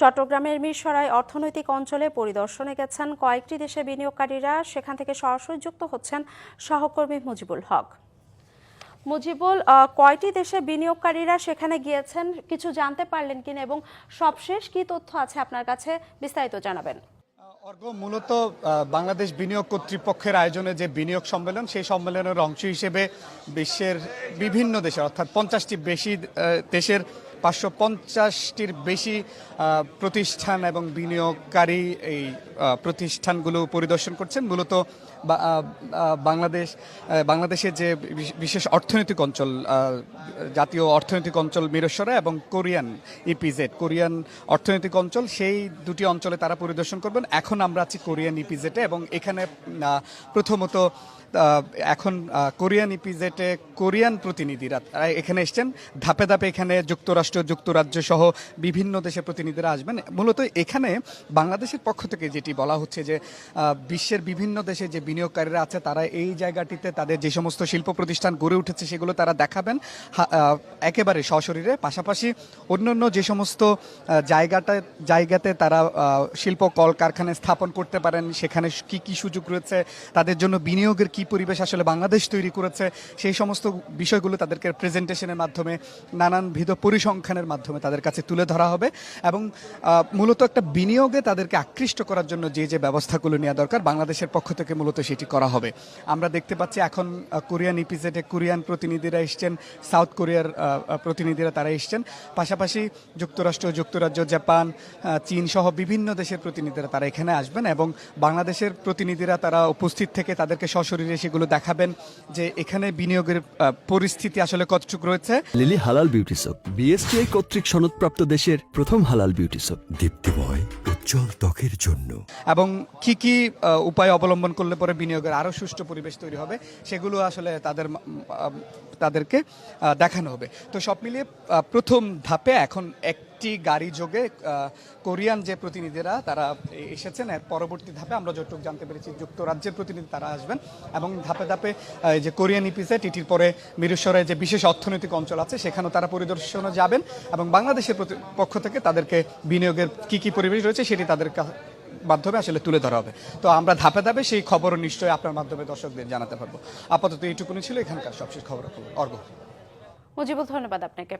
চট্টগ্রামের মিরসরাই অর্থনৈতিক অঞ্চলে পরিদর্শনে গেছেন কয়েকটি দেশে বিনিয়োগকারীরা। সেখান থেকে সরাসরি যুক্ত হচ্ছেন সহকর্মী মুজিবুল হক। মুজিবুল কয়টি দেশে বিনিয়োগকারীরা সেখানে গিয়েছেন কিছু জানতে পারলেন কিনা এবং সবশেষ কি তথ্য আছে আপনার কাছে বিস্তারিত জানাবেন। মূলত বাংলাদেশ বিনিয়োগ কর্তৃপক্ষের আয়োজনে যে বিনিয়োগ সম্মেলন, সেই সম্মেলনের অংশ হিসেবে বিশ্বের বিভিন্ন দেশে অর্থাৎ পঞ্চাশটি বেশি দেশের পাঁচশো পঞ্চাশটির বেশি প্রতিষ্ঠান এবং বিনিয়োগকারী এই প্রতিষ্ঠানগুলো পরিদর্শন করছেন। মূলত বাংলাদেশ বাংলাদেশের যে বিশ- বিশেষ অর্থনৈতিক অঞ্চল জাতীয় অর্থনৈতিক অঞ্চল মিরসরা এবং কোরিয়ান ইপিজেড, কোরিয়ান অর্থনৈতিক অঞ্চল, সেই দুটি অঞ্চলে তারা পরিদর্শন করবেন। এখন আমরা আছি কোরিয়ান ইপিজেটে এবং এখানে প্রথমত এখন কোরিয়ান ইপিজেটে কোরিয়ান প্রতিনিধিরা এখানে এসছেন। ধাপে ধাপে এখানে যুক্তরাষ্ট্র, যুক্তরাজ্য সহ বিভিন্ন দেশের প্রতিনিধিরা আসবেন। মূলত এখানে বাংলাদেশের পক্ষ থেকে যেটি বলা হচ্ছে যে বিশ্বের বিভিন্ন দেশে যে বিনিয়োগকারীরা আছে, তারা এই জায়গাটিতে তাদের যে সমস্ত শিল্প প্রতিষ্ঠান গড়ে উঠেছে, সেগুলো তারা দেখাবেন। একেবারে সশরীরে। পাশাপাশি অন্যান্য যে সমস্ত জায়গাটা, জায়গাতে তারা শিল্প কল কারখানা স্থাপন করতে পারেন। সেখানে কি কি সুযোগ রয়েছে? তাদের জন্য বিনিয়োগের কি পরিবেশ আসলে বাংলাদেশ তৈরি করেছে, সেই সমস্ত বিষয়গুলো তাদেরকে প্রেজেন্টেশনের মাধ্যমে নানান নানানবিধ পরিসংখ্যানের মাধ্যমে তাদের কাছে তুলে ধরা হবে এবং মূলত একটা বিনিয়োগে তাদেরকে আকৃষ্ট করার জন্য যে যে ব্যবস্থাগুলো নেওয়া দরকার, বাংলাদেশের পক্ষ থেকে মূলত সেটি করা হবে। আমরা দেখতে পাচ্ছি এখন কোরিয়ান ইপিজেডে কোরিয়ান প্রতিনিধিরা এসছেন, সাউথ কোরিয়ার প্রতিনিধিরা তারা এসছেন। পাশাপাশি যুক্তরাষ্ট্র, যুক্তরাজ্য, জাপান চীন সহ বিভিন্ন দেশের প্রতিনিধিরা তারা এখানে আসবেন এবং বাংলাদেশের প্রতিনিধিরা তারা উপস্থিত থেকে তাদেরকে সশরীরে সেগুলো দেখাবেন যে এখানে বিনিয়োগের পরিস্থিতি আসলে কতটুকু রয়েছে। লিলি হালাল বিউটি সোপ বিএসটিআই কর্তৃক সনদপ্রাপ্ত দেশের প্রথম হালাল বিউটি সোপ দীপ্তিময় উজ্জ্বল ত্বকের জন্য। এবং কি কি উপায় অবলম্বন করলে পরে বিনিয়োগের আরও সুষ্ঠু পরিবেশ তৈরি হবে সেগুলো আসলে তাদের তাদেরকে দেখানো হবে। তো সব মিলিয়ে প্রথম ধাপে এখন একটি গাড়ি যোগে কোরিয়ান যে প্রতিনিধিরা তারা এসেছেন, এর পরবর্তী ধাপে আমরা যতটুকু জানতে পেরেছি যুক্তরাজ্যের প্রতিনিধি তারা আসবেন এবং ধাপে ধাপে যে কোরিয়ান ইপিসেট এটির পরে মিরেশ্বরে যে বিশেষ অর্থনৈতিক অঞ্চল আছে, সেখানেও তারা পরিদর্শনে যাবেন এবং বাংলাদেশের পক্ষ থেকে তাদেরকে বিনিয়োগের কি কি পরিবেশ রয়েছে সেটি তাদের মাধ্যমে আসলে তুলে ধরা হবে। তো আমরা ধাপে ধাপে সেই খবর নিশ্চয়ই আপনার মাধ্যমে দর্শকদের জানাতে পারব। আপাতত এইটুকুনি ছিল এখানকার সবশেষ খবর অর্ঘ মুজিবুল, ধন্যবাদ আপনাকে।